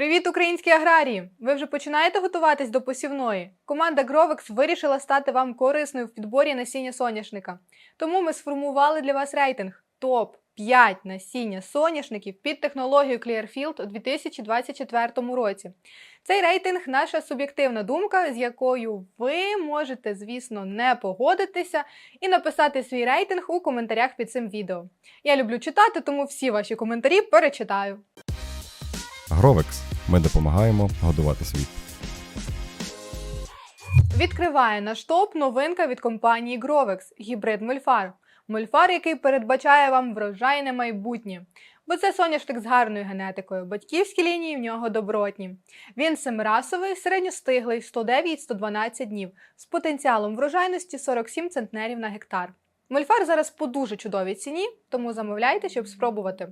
Привіт, українські аграрії! Ви вже починаєте готуватись до посівної? Команда Grovex вирішила стати вам корисною в підборі насіння соняшника. Тому ми сформували для вас рейтинг топ 5 насіння соняшників під технологією Clearfield у 2024 році. Цей рейтинг наша суб'єктивна думка, з якою ви можете, звісно, не погодитися і написати свій рейтинг у коментарях під цим відео. Я люблю читати, тому всі ваші коментарі перечитаю. Гровекс. Ми допомагаємо годувати світ. Відкриває наш топ новинка від компанії Grovex – гібрид Мольфар. Мольфар, який передбачає вам врожайне майбутнє. Бо це соняшник з гарною генетикою. Батьківські лінії в нього добротні. Він семирасовий, середньостиглий, 109-112 днів, з потенціалом врожайності 47 центнерів на гектар. Мольфар зараз по дуже чудовій ціні, тому замовляйте, щоб спробувати.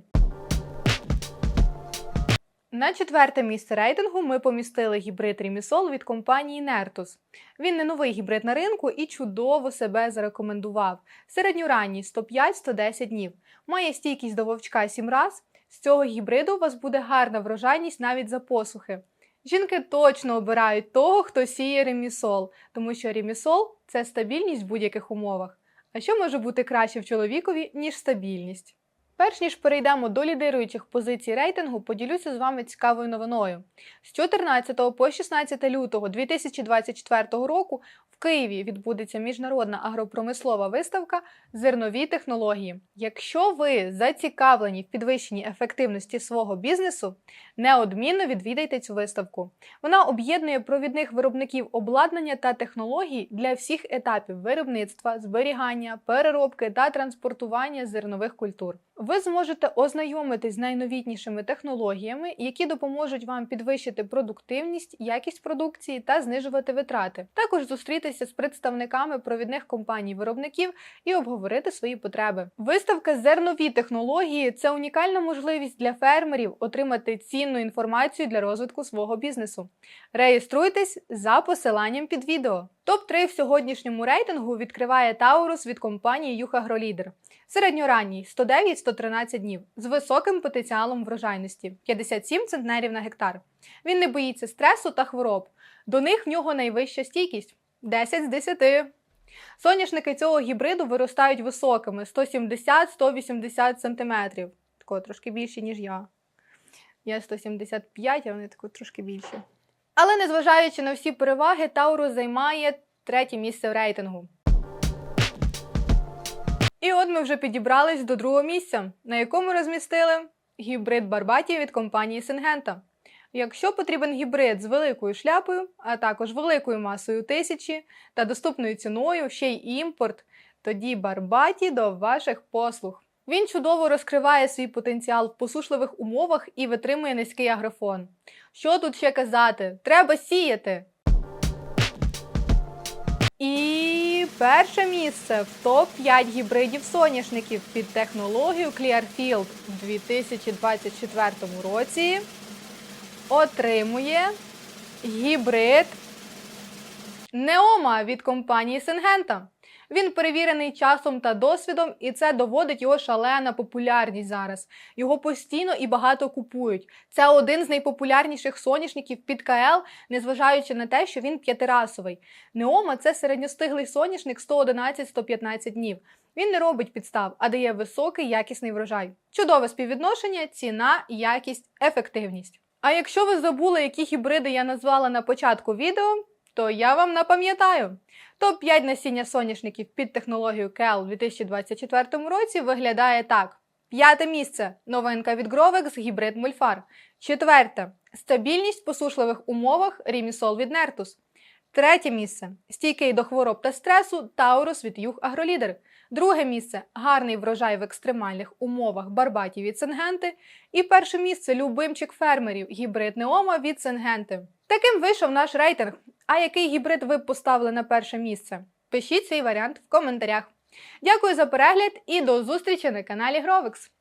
На четверте місце рейтингу ми помістили гібрид Рімісол від компанії Nertus. Він не новий гібрид на ринку і чудово себе зарекомендував. Середньоранній 105-110 днів. Має стійкість до вовчка 7 раз. З цього гібриду у вас буде гарна врожайність навіть за посухи. Жінки точно обирають того, хто сіє ремісол, тому що ремісол це стабільність в будь-яких умовах. А що може бути краще в чоловікові, ніж стабільність? Перш ніж перейдемо до лідируючих позицій рейтингу, поділюся з вами цікавою новиною. З 14 по 16 лютого 2024 року в Києві відбудеться міжнародна агропромислова виставка Зернові технології. Якщо ви зацікавлені в підвищенні ефективності свого бізнесу, неодмінно відвідайте цю виставку. Вона об'єднує провідних виробників обладнання та технологій для всіх етапів виробництва, зберігання, переробки та транспортування зернових культур. Ви зможете ознайомитись з найновітнішими технологіями, які допоможуть вам підвищити продуктивність, якість продукції та знижувати витрати. Також зустрітися з представниками провідних компаній-виробників і обговорити свої потреби. Виставка зернові технології це унікальна можливість для фермерів отримати цінну інформацію для розвитку свого бізнесу. Реєструйтесь за посиланням під відео. Топ-3 в сьогоднішньому рейтингу відкриває Таурус від компанії Юхагролідер. Середньоранній 109-113 днів з високим потенціалом врожайності 57 центнерів на гектар. Він не боїться стресу та хвороб. До них в нього найвища стійкість 10 з 10. Соняшники цього гібриду виростають високими 170-180 см. Такого трошки більше, ніж я. Я 175, а вони тако трошки більші. Але незважаючи на всі переваги, Таурус займає третє місце в рейтингу. І от ми вже підібрались до другого місця, на якому розмістили гібрид Барбаті від компанії Сингента. Якщо потрібен гібрид з великою шляпою, а також великою масою тисячі та доступною ціною, ще й імпорт, тоді Барбаті до ваших послуг. Він чудово розкриває свій потенціал в посушливих умовах і витримує низький агрофон. Що тут ще казати? Треба сіяти! І перше місце в топ-5 гібридів соняшників під технологію Clearfield в 2024 році отримує гібрид Неома від компанії Сингента. Він перевірений часом та досвідом, і це доводить його шалена популярність зараз. Його постійно і багато купують. Це один з найпопулярніших соняшників під КЛ, незважаючи на те, що він п'ятирасовий. Неома це середньостиглий соняшник 111-115 днів. Він не робить підстав, а дає високий якісний врожай. Чудове співвідношення, ціна, якість, ефективність. А якщо ви забули, які гібриди я назвала на початку відео, то я вам напам'ятаю. Топ-5 насіння соняшників під технологією KEL у 2024 році виглядає так: п'яте місце новинка від Grovex гібрид Мольфар. Четверте стабільність в посушливих умовах Рімісол від Nertus. Третє місце стійкий до хвороб та стресу Таурус від Юг Агролідер. Друге місце гарний врожай в екстремальних умовах Барбаті від Сенгенти. І перше місце любимчик фермерів гібрид Неома від Сенгенти. Таким вийшов наш рейтинг. А який гібрид ви поставили на перше місце? Пишіть свій варіант в коментарях. Дякую за перегляд і до зустрічі на каналі Гровекс.